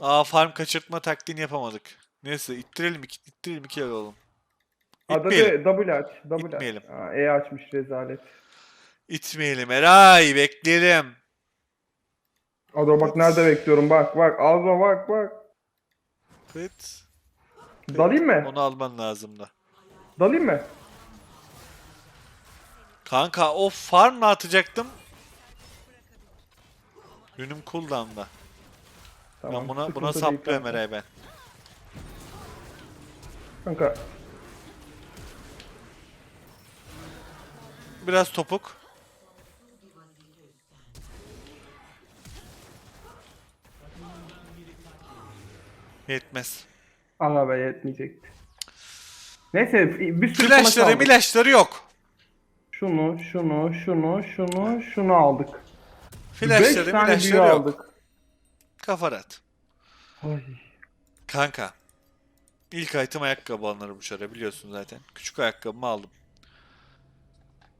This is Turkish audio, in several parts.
Aa farm kaçırtma taktiğini yapamadık. Neyse ittirelim iki, ittirelim iki el oğlum. İtmeyelim. W aç. Aç. İtmeyelim. Aa, E açmış rezalet. İtmeyelim Eray bekleyelim. Adro bak nerede bekliyorum bak bak. Adro bak bak. Evet. Dalayım mı? Onu alman lazım da. Dalayım mı? Kanka o farmla atacaktım. Günüm cooldown'da. Tamam. ben buna buna saplıyorum. Eray ben. Kanka Biraz topuk. Yetmez. Aha be yetmeyecekti. Neyse bir sürü flash Flashları milaşları yok. Şunu, şunu, şunu, şunu, şunu aldık. 5 Flashları tane büyü yok. aldık. Kafa rahat. Ay. Kanka. İlk item ayakkabı alınır bu şara biliyorsun zaten. Küçük ayakkabımı aldım.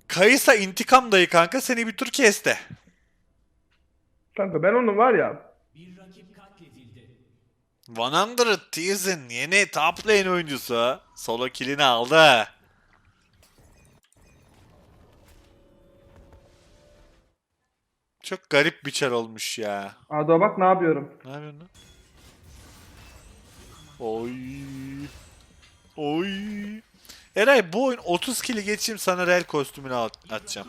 Kayısa intikam dayı kanka seni bir tur kesti. Kanka ben onu var ya 100 Teas'in yeni top lane oyuncusu solo killini aldı. Çok garip bir çar olmuş ya. Adro bak ne yapıyorum. Ne yapıyorsun lan? Oy. Oy. Eray bu oyun 30 kili geçeyim sana rel kostümünü at- atacağım.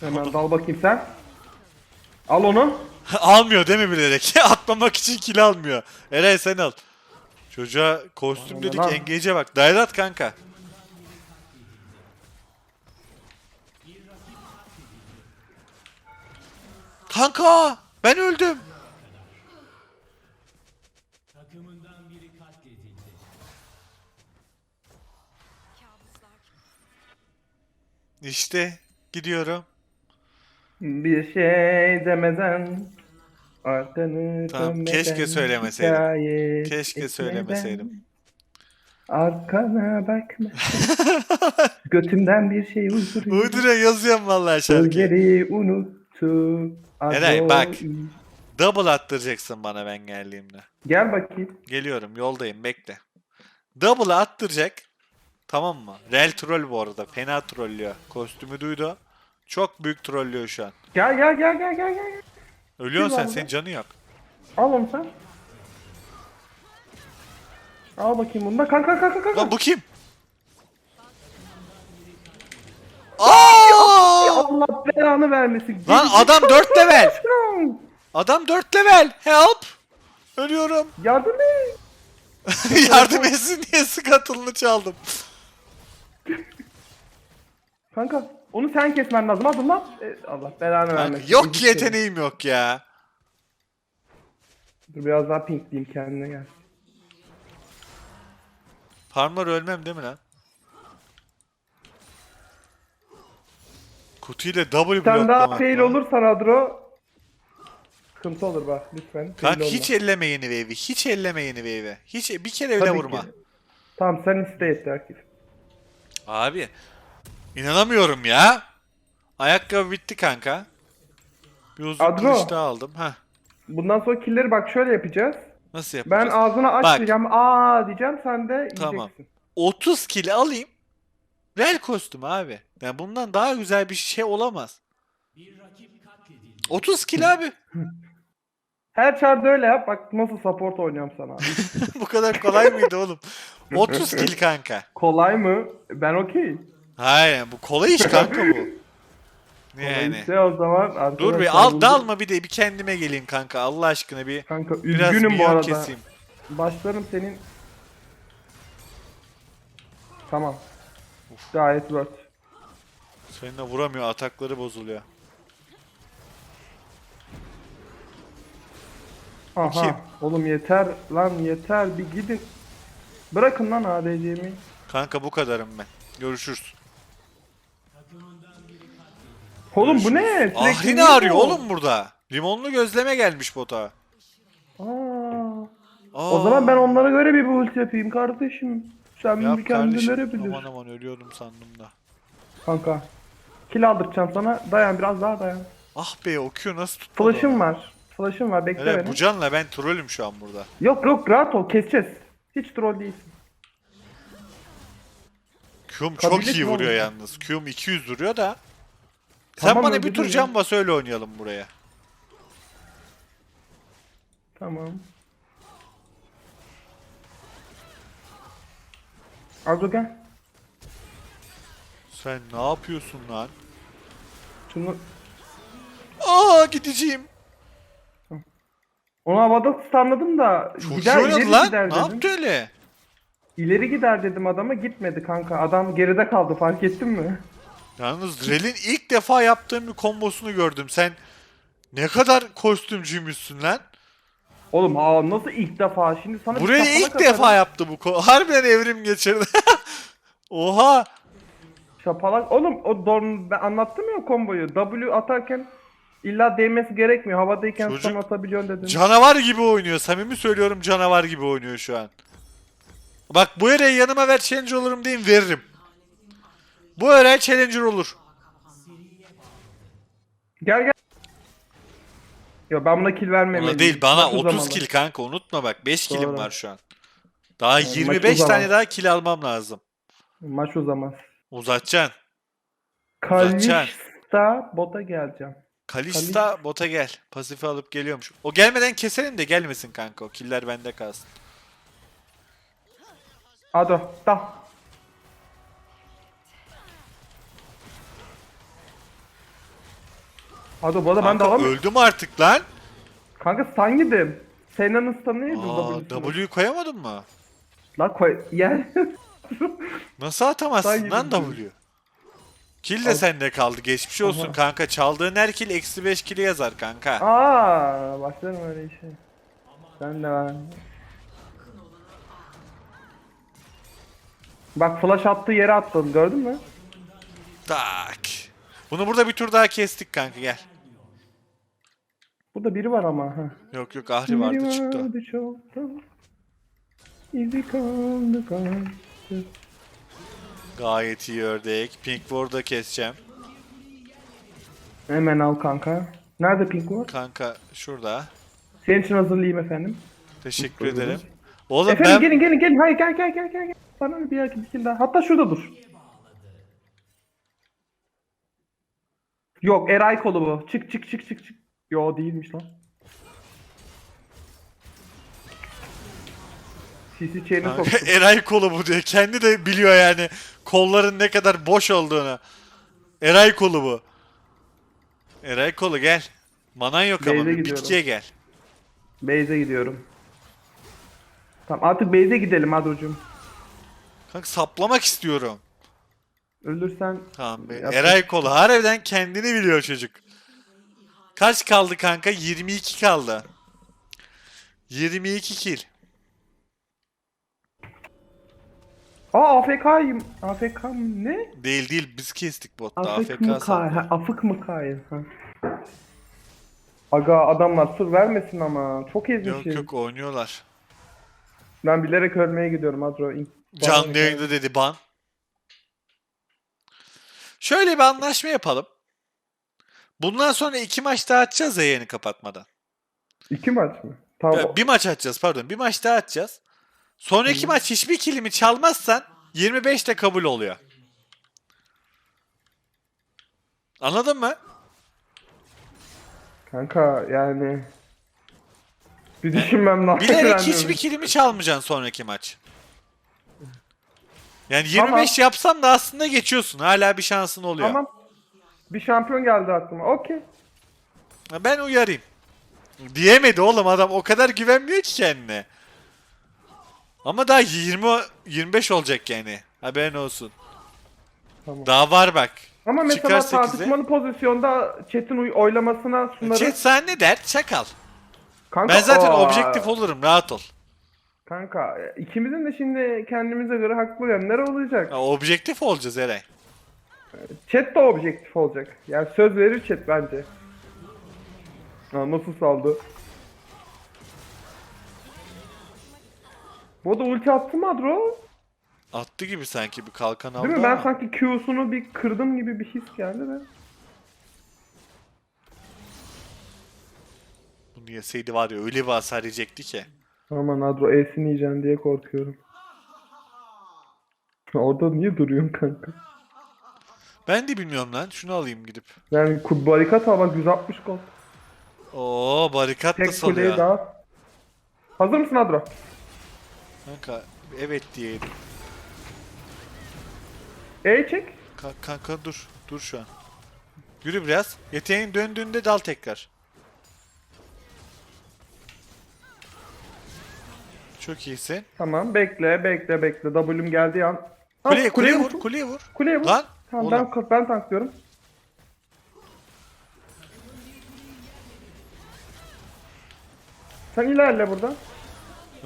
Hemen dal bakayım sen. Al onu. almıyor değil mi bilerek? Atmamak için kill almıyor. Eray sen al. Çocuğa kostüm Aman dedik lan. engage'e bak. Dayrat kanka. Kanka ben öldüm. İşte gidiyorum. Bir şey demeden arkanı Tamam, dönmeden keşke söylemeseydim. Keşke etmeden söylemeseydim. Arkana bakma. Götümden bir şey uyduruyor. Uyduruyor yazıyorum vallahi şarkıyı. Sözleri unuttu. Eray, bak. Double attıracaksın bana ben geldiğimde. Gel bakayım. Geliyorum yoldayım bekle. Double attıracak. Tamam mı? Rel troll bu arada. Fena trollüyor. Kostümü duydu. Çok büyük trollüyor şu an. Gel gel gel gel gel gel. Ölüyorsun sen. Senin canı yok. Al onu sen. Al bakayım bunu da. Kanka kanka kanka. Lan bu kim? Aa! Allah belanı vermesin. Lan adam zekalı 4 level. Adam 4 level. Help. Ölüyorum. Yardım et. Yardım etsin diye skatılını çaldım. Kanka onu sen kesmen lazım. Adım lan. E, Allah belanı vermesin. yok ki seni. yeteneğim yok ya. Dur biraz daha pinkleyeyim kendine gel. Farmer ölmem değil mi lan? Kutuyla W Sen daha bloklamak fail olursan Adro sıkıntı olur bak lütfen. fail Kanka olma. hiç elleme yeni wave'i. Hiç elleme yeni wave'i. Hiç bir kere bile Tabii vurma. ki. Tamam sen iste yeter Akif. Abi inanamıyorum ya. Ayakkabı bitti kanka. Bir uzun Adro. kılıç daha aldım. Heh. Bundan sonra killeri bak şöyle yapacağız. Nasıl Ben yapacağız? ağzını aç Bak. diyeceğim. Aa diyeceğim sen de Tamam. yiyeceksin. 30 kill alayım. Rel kostüm abi. Yani bundan daha güzel bir şey olamaz. 30 kill abi. Her çarda öyle yap. Bak nasıl support oynuyorum sana. Bu kadar kolay mıydı oğlum? 30 kill kanka. Kolay mı? Ben okey. Hayır bu kolay iş kanka bu. Yani. ise o zaman Dur bir al dalma bir de bir kendime geleyim kanka Allah aşkına bir Kanka biraz üzgünüm bu arada. keseyim. Başlarım senin. Tamam. Gayet worth. Seninle vuramıyor atakları bozuluyor. Aha. Kim? Oğlum yeter lan yeter bir gidin. Bırakın lan ADC'mi. Kanka bu kadarım ben. Görüşürüz. Oğlum bu ne? Sürekli Ahri ne niye arıyor oğlum burada? Limonlu gözleme gelmiş bota. Aa. Aa, O zaman ben onlara göre bir build yapayım kardeşim. Sen Yap bir kendileri kardeşim. bilir. Aman aman ölüyorum sandım da. Kanka. Kill aldıracağım sana. Dayan biraz daha dayan. Ah be o Q nasıl tutmadı Flash'ım var. Flash'ım var. Bekle beni. bu canla ben trollüm şu an burada. Yok yok rahat ol. Keseceğiz. Hiç troll değilsin. Q'm çok iyi mi vuruyor oldu? yalnız. Q'm 200 vuruyor da. Sen Tamam, bana bir öldürdün tur ya. can bas öyle oynayalım buraya. Tamam. Arzu gel. Sen ne yapıyorsun lan? Şunu Aa gideceğim. onu havada stunladım da Çok gider iyi oynadı ileri lan. gider Ne dedim. yaptı öyle? İleri gider dedim adama gitmedi kanka. Adam geride kaldı fark ettin mi? Yalnız Rel'in ilk defa yaptığım bir kombosunu gördüm. Sen ne kadar kostümcüymüşsün lan. Oğlum aa nasıl ilk defa? Şimdi sana bir Burayı şapalak ilk defa atarım. yaptı bu ko Harbiden evrim geçirdi. Oha. Şapalak. Oğlum o Dorn ben anlattım ya komboyu. W atarken illa değmesi gerekmiyor. Havadayken Çocuk stun atabiliyorsun dedim. Canavar gibi oynuyor. Samimi söylüyorum canavar gibi oynuyor şu an. Bak bu ereği yanıma ver challenger olurum diyeyim veririm. Bu ereği challenger olur. Gel gel. Yo ben buna kill vermemeliyim. Ona değil bana Maç 30 uzamalı. kill kanka unutma bak 5 killim Doğru. var şu an. Daha maç 25 uzamaz. tane daha kill almam lazım. Maç uzamaz. Uzatacaksın. Kalista bota geleceğim. Kalista bota gel. Pasifi alıp geliyormuş. O gelmeden keselim de gelmesin kanka. O killer bende kalsın. Ado da. Ado bu arada ben de Kanka alamıyorum. öldüm artık lan. Kanka stun yedim. Sena'nın stun'ı yedim Aa, W'sunu. W'yu koyamadın mı? La koy. Yer. Nasıl atamazsın lan. W? Kill de sende kaldı. Geçmiş olsun Aha. kanka. Çaldığın her kill eksi 5 kill yazar kanka. Aa, başlarım öyle işe. Sen de var. Bak flash attığı yere attım gördün mü? Tak. Bunu burada bir tur daha kestik kanka gel. Burada biri var ama. Ha. Yok yok Ahri vardı çıktı. o. vardı çoktan. İzi kaldı kaldı. Gayet iyi ördek. Pink Ward'da keseceğim. Hemen al kanka. Nerede pink var? Kanka şurada. Senin için hazırlayayım efendim. Teşekkür Buyurun. ederim. Oğlum efendim ben... gelin gelin gelin. Hayır gel gel gel gel. gel. Bana bir yer bir kill daha. Hatta şurada dur. Yok Eray kolu bu. Çık çık çık çık çık. Yo değilmiş lan. Chain'e Kanka, soktum. Eray kolu bu diyor. Kendi de biliyor yani kolların ne kadar boş olduğunu. Eray kolu bu. Eray kolu gel. Manan yok ama Base'e gidiyorum. bitkiye gel. Base'e gidiyorum. Tamam artık base'e gidelim Adro'cum. Kanka saplamak istiyorum. Ölürsen Tamam be. Yapacak- Eray kolu harbiden kendini biliyor çocuk. Kaç kaldı kanka? 22 kaldı. 22 kill. Aa AFK'yim. AFK mı? ne? Değil değil biz kestik botta. Afık AFK mı kay? Ha, afık mı kay? Ha. Aga adamlar sur vermesin ama. Çok Yok ezmişiz. yok oynuyorlar. Ben bilerek ölmeye gidiyorum Adro. Canlı yayında dedi ban. Şöyle bir anlaşma yapalım. Bundan sonra iki maç daha atacağız ya yayını kapatmadan. İki maç mı? Tamam. Bir maç atacağız pardon. Bir maç daha atacağız. Sonraki maç hiçbir kilimi çalmazsan 25'te kabul oluyor. Anladın mı? Kanka yani. Bir düşünmem lazım. Bilerek de hiçbir kilimi çalmayacaksın sonraki maç. Yani Tamam. 25 yapsam da aslında geçiyorsun. Hala bir şansın oluyor. Tamam. Bir şampiyon geldi aklıma. Okey. Ben uyarayım. Diyemedi oğlum adam o kadar güvenmiyor ki kendine. Ama daha 20 25 olacak yani. Haberin olsun. Tamam. Daha var bak. Ama mesela Çıkar sekize. tartışmalı pozisyonda chat'in oylamasına sunarım. Chat sen ne der? Çakal. Kanka, Ben zaten aa, objektif olurum rahat ol. Kanka ikimizin de şimdi kendimize göre haklı yönleri olacak. Ya, objektif olacağız Eray. Chat de objektif olacak. Yani söz verir chat bence. Ha, nasıl saldı? Bu da ulti attı mı Adro? Attı gibi sanki bir kalkan aldı Değil mi? Ben ama. sanki Q'sunu bir kırdım gibi bir his geldi de. Bunu yeseydi var ya öyle bir hasar yiyecekti ki. Aman Adro E'sini yiyeceksin diye korkuyorum. Orada niye duruyorsun kanka? Ben de bilmiyorum lan. Şunu alayım gidip. Yani ku- barikat al bak 160 gol. Oo barikat da Tek kuleyi salıyor. daha. Hazır mısın Adro? Kanka evet diyeydim. E çek. Ka- kanka dur. Dur şu an. Yürü biraz. Yeteneğin döndüğünde dal tekrar. Çok iyisin. Tamam bekle bekle bekle. W'm geldiği an. Ha, Kuleye, kuleye vur. vur, kuleye vur. Kuleye vur. Lan, Tamam oğlum. ben, ben tanklıyorum. Sen ilerle buradan.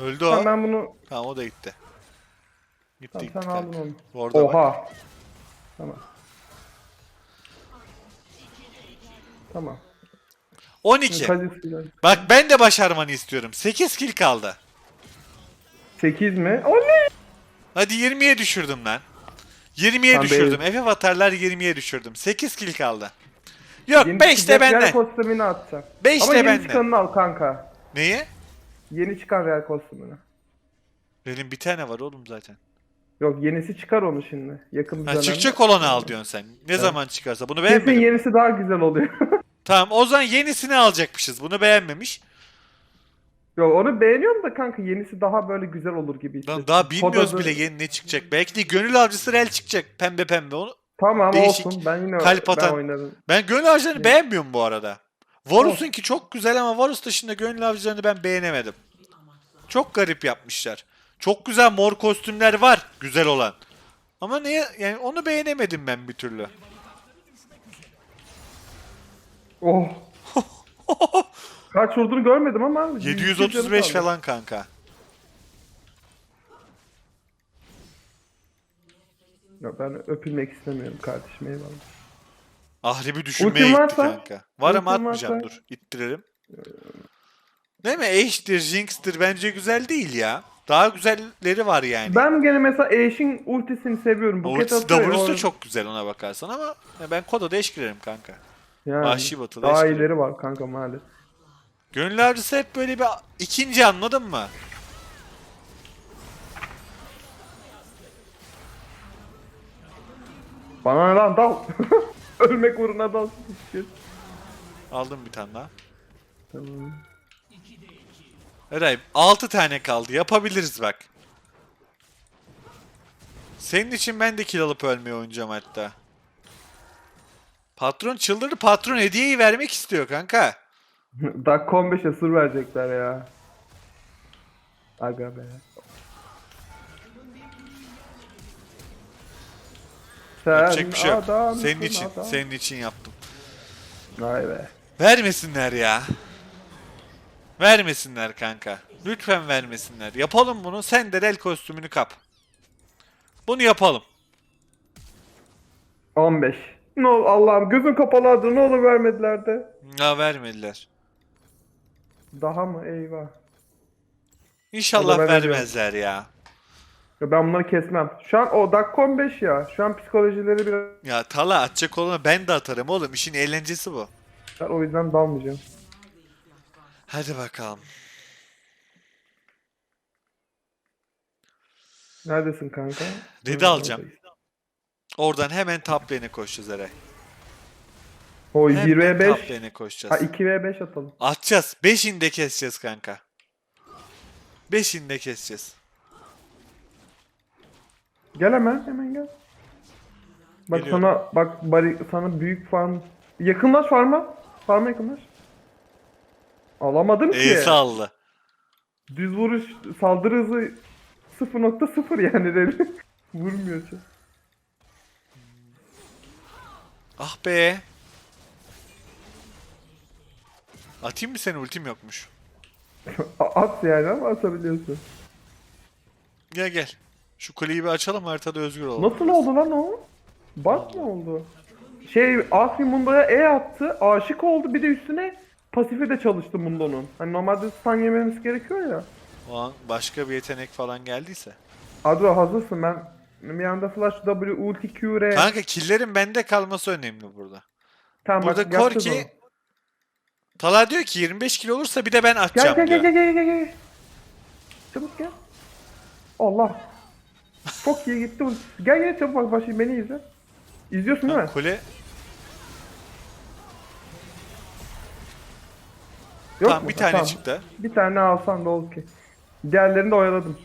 Öldü o. Ben bunu... Tamam o da gitti. Gitti Tamam gitti sen aldın kanka. onu. Orada bak. Oha. Tamam. Tamam. 12. Kazis Bak ben de başarmanı istiyorum. 8 kill kaldı. 8 mi? O ne? Hadi 20'ye düşürdüm lan. 20'ye Tamam, düşürdüm. FF atarlar 20'ye düşürdüm. 8 kill kaldı. Yok Yeni 5 de benden. Real kostümünü atacağım. Beş Ama de yeni benden. çıkanını al kanka. Neyi? Yeni çıkan Real kostümünü. Benim bir tane var oğlum zaten. Yok yenisi çıkar onu şimdi. Yakın bir Ha, dönemde. çıkacak olanı al diyorsun sen. Ne zaman çıkarsa. Bunu Kesin beğenmedim. yenisi daha güzel oluyor. Tamam o zaman yenisini alacakmışız. Bunu beğenmemiş. Yok onu beğeniyorum da kanka yenisi daha böyle güzel olur gibi. Lan hissettim. daha bilmiyoruz bile yeni ne çıkacak. Belki de gönül avcısı rel çıkacak. Pembe pembe onu. Tamam Değişik, olsun ben yine kalp ben atan- oynarım. Ben gönül avcılarını beğenmiyorum bu arada. Varus'un ki çok güzel ama Varus dışında gönül avcılarını ben beğenemedim. Çok garip yapmışlar. Çok güzel mor kostümler var. Güzel olan. Ama niye yani onu beğenemedim ben bir türlü. Oh. Kaç vurduğunu görmedim ama 735 falan kanka. Ya ben öpülmek istemiyorum kardeşim eyvallah. Ahribi düşünmeye Ultim gitti varsa- kanka. Var ama ultim atmayacağım varsa- dur. İttirelim. Değil mi? Ashe'dir, Jinx'tir bence güzel değil ya. Daha güzelleri var yani. Ben gene mesela Ashe'in ultisini seviyorum. Buket Ultisi atıyor. W'su o- çok güzel ona bakarsan ama ben Kodo'da eş girerim kanka. Yani, Vahşi Batı'da Daha eşkili. ileri var kanka maalesef. Gönül avcısı hep böyle bir ikinci anladın mı? Bana ne lan dal. Ölmek uğruna dal. Aldım bir tane daha. Tamam. Eray 6 tane kaldı. Yapabiliriz bak. Senin için ben de kill alıp ölmeyi oynayacağım hatta. Patron çıldırdı. Patron hediyeyi vermek istiyor kanka. Dakika 15'e sır verecekler ya. Aga be. Sen Yapacak bir şey yok. Senin için. adam. Senin için yaptım. Vay be. Vermesinler ya. Vermesinler kanka. Lütfen vermesinler. Yapalım bunu. Sen de rel kostümünü kap. Bunu yapalım. 15. Ne ol Allah'ım gözüm kapalıdır ne olur vermediler de. Ya vermediler. Daha mı eyvah. İnşallah ben vermezler ya. Ya ben bunları kesmem. Şu an o dakika 15 ya. Şu an psikolojileri biraz Ya Tala atacak olana ben de atarım oğlum. İşin eğlencesi bu. Ben o yüzden dalmayacağım. Hadi bakalım. Neredesin kanka? Red'i alacağım. Oradan hemen top lane'e koşacağız Eray. O Hemen 1v5. top lane'e koşacağız. Ha 2v5 atalım. Atacağız. 5'ini de keseceğiz kanka. 5'ini de keseceğiz. Gel hemen hemen gel. Bak Geliyorum. sana bak bari sana büyük farm yakınlaş farma. Farma yakınlaş. Alamadım ki. İyi sallı. Düz vuruş saldırı hızı 0.0 yani dedi. Vurmuyor çok. Ah be. Atayım mı seni ultim yokmuş. At yani ama atabiliyorsun. Gel gel. Şu kuleyi bir açalım haritada özgür olalım. Nasıl oldu lan o? Bak ne oldu? Şey Asri Mundo'ya E attı, aşık oldu bir de üstüne pasifi de çalıştı Mundo'nun. Hani normalde stun yememiz gerekiyor ya. O an başka bir yetenek falan geldiyse. Adro hazırsın ben Bir anda flash W, ulti Q, R. Kanka killerin bende kalması önemli burada. Tamam, Burada bak, Korki. Tala diyor ki 25 kilo olursa bir de ben Gel atacağım gel diyor. gel gel gel gel gel. Çabuk gel. Allah. Çok iyi gitti. Gel gel çabuk bak başlayayım beni izle. İzliyorsun değil mi? Kule Yok tamam mu? bir tane Tamam. çıktı. Bir tane alsan da ki. Diğerlerini de oyaladım.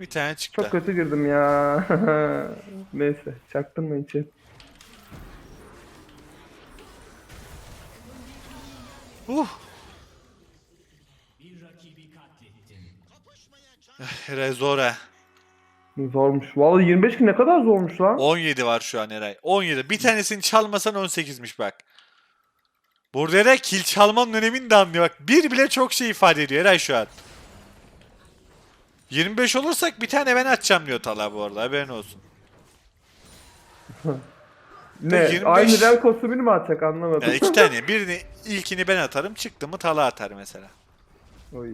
Bir tane çıktı. Çok kötü girdim ya. Neyse çaktın mı için? Uh. Eray zor ha. Zormuş. Vallahi 25 gün ne kadar zormuş lan. 17 var şu an Eray. 17. Bir tanesini çalmasan 18'miş bak. Burada Eray kill çalmanın önemini de anlıyor. Bak bir bile çok şey ifade ediyor Eray şu an. 25 olursak bir tane ben atacağım diyor Tala bu arada haberin olsun. ne? 25 Aynı real kostümünü mü atacak anlamadım. Yani iki tane. Birini ilkini ben atarım çıktı mı Tala atar mesela. Oy.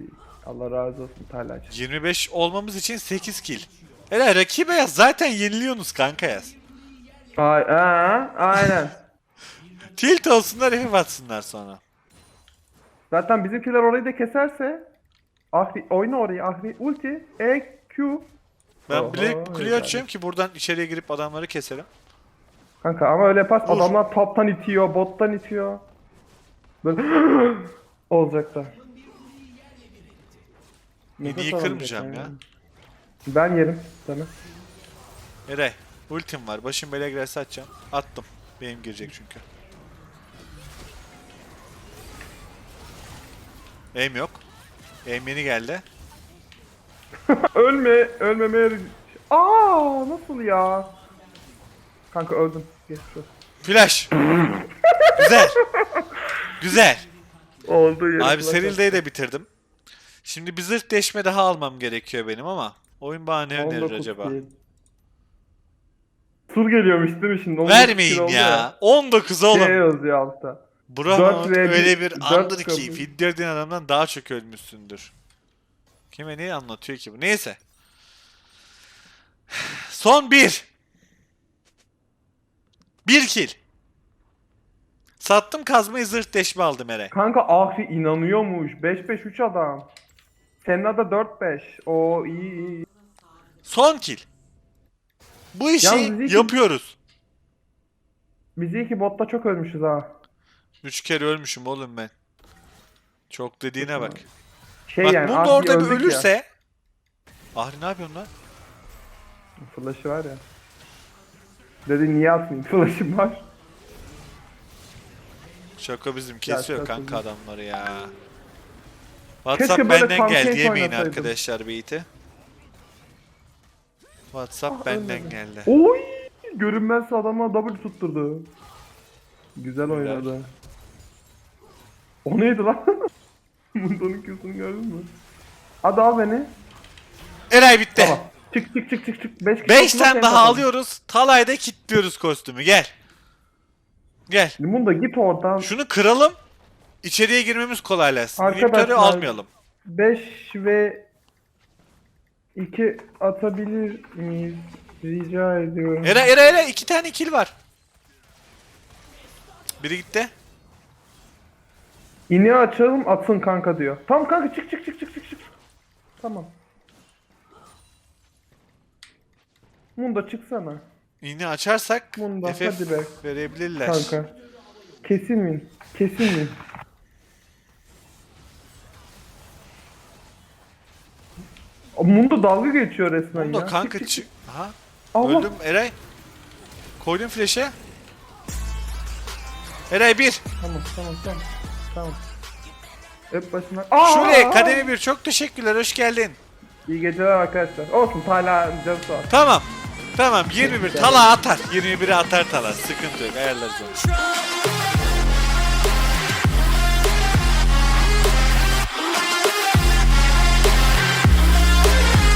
Allah razı olsun Talaç. 25 olmamız için 8 kill. Eray rakibe yaz zaten yeniliyorsunuz kanka yaz. Ay, aa, aynen. Tilt olsunlar hep atsınlar sonra. Zaten bizimkiler orayı da keserse Ahri, oyna orayı Ahri ulti E Q Ben Oho, bile kuleyi güzel. açıyorum ki buradan içeriye girip adamları keserim. Kanka ama öyle Dur. adamlar toptan itiyor, bottan itiyor. Böyle olacak da. Nefes yıkırmayacağım alamayacak ya. yani. Ben yerim sana. Eray ultim var. Başım bele girerse atacağım. Attım. Benim girecek çünkü. Aim yok. Aim yeni geldi. Ölme, ölmemeye... Aa nasıl ya? Kanka öldüm. Geçmiş olsun. Flash. Güzel. Güzel. Oldu yerim. Abi Serilde'yi de bitirdim. Şimdi bir zırh deşme daha almam gerekiyor benim ama oyun bana ne önerir 19 acaba? değil. Sur geliyormuş değil mi şimdi? 19 Vermeyin oldu ya. 19 oğlum. Şey yazıyor altta. Dört ve Öyle bir- bir dört andır ki kabul. fiddirdiğin adamdan daha çok ölmüşsündür. Kime neyi anlatıyor ki bu? Neyse. Son bir. Bir kill. Sattım kazmayı zırh deşme aldım Ere. Kanka Ahri inanıyormuş. 5-5-3 adam. Senna da 4-5. O iyi iyi. Son kill. Bu işi Yalnız yapıyoruz. Biz iyi ki botta çok ölmüşüz ha. Üç kere ölmüşüm oğlum ben. Çok dediğine bak. Şey Bak yani Mundo orada bir öldük ya. ölürse... Ahri ne yapıyorsun lan? Flash'ı var ya. Dedi niye atmayayım? Flash'ım var. Şaka bizim kesiyor şaka kanka bizim. adamları ya. WhatsApp Keşke benden geldi campaign yemeyin arkadaşlar beyti. WhatsApp Ah, benden geldi. Oy! Görünmez adama double tutturdu. Güzel oynadı. O neydi lan? Mundo'nun Q'sunu gördün mü? Hadi al beni. Eray bitti. Tamam. Çık çık çık çık çık. 5 5 tane daha alıyoruz. Talay'da kilitliyoruz kostümü. Gel. Gel. Mundo git oradan. Şunu kıralım. İçeriye girmemiz kolaylaşsın. Arkadaşlar- almayalım. 5 ve 2 atabilir miyiz? Rica ediyorum. Eray Eray Eray iki tane kill var. Biri gitti. İneği açalım atsın kanka diyor. Tamam kanka çık çık çık çık çık çık. Tamam. Mundo çıksana. İğne açarsak Bunda, FF hadi be. verebilirler. Kanka. Kesin mi? Kesin mi? Mundo dalga geçiyor resmen Mundo ya. kanka Çık, çık. Aha. Allah. Öldüm Eray. Koydum flash'e. Eray 1. Tamam tamam tamam. Tamam. Hep başına. Aa! Şule kademi 1 çok teşekkürler hoş geldin. İyi geceler arkadaşlar. Olsun hala canı sağ olsun. Tamam. Tamam 21 tala atar. 21'i atar tala. Sıkıntı yok ayarlarız onu.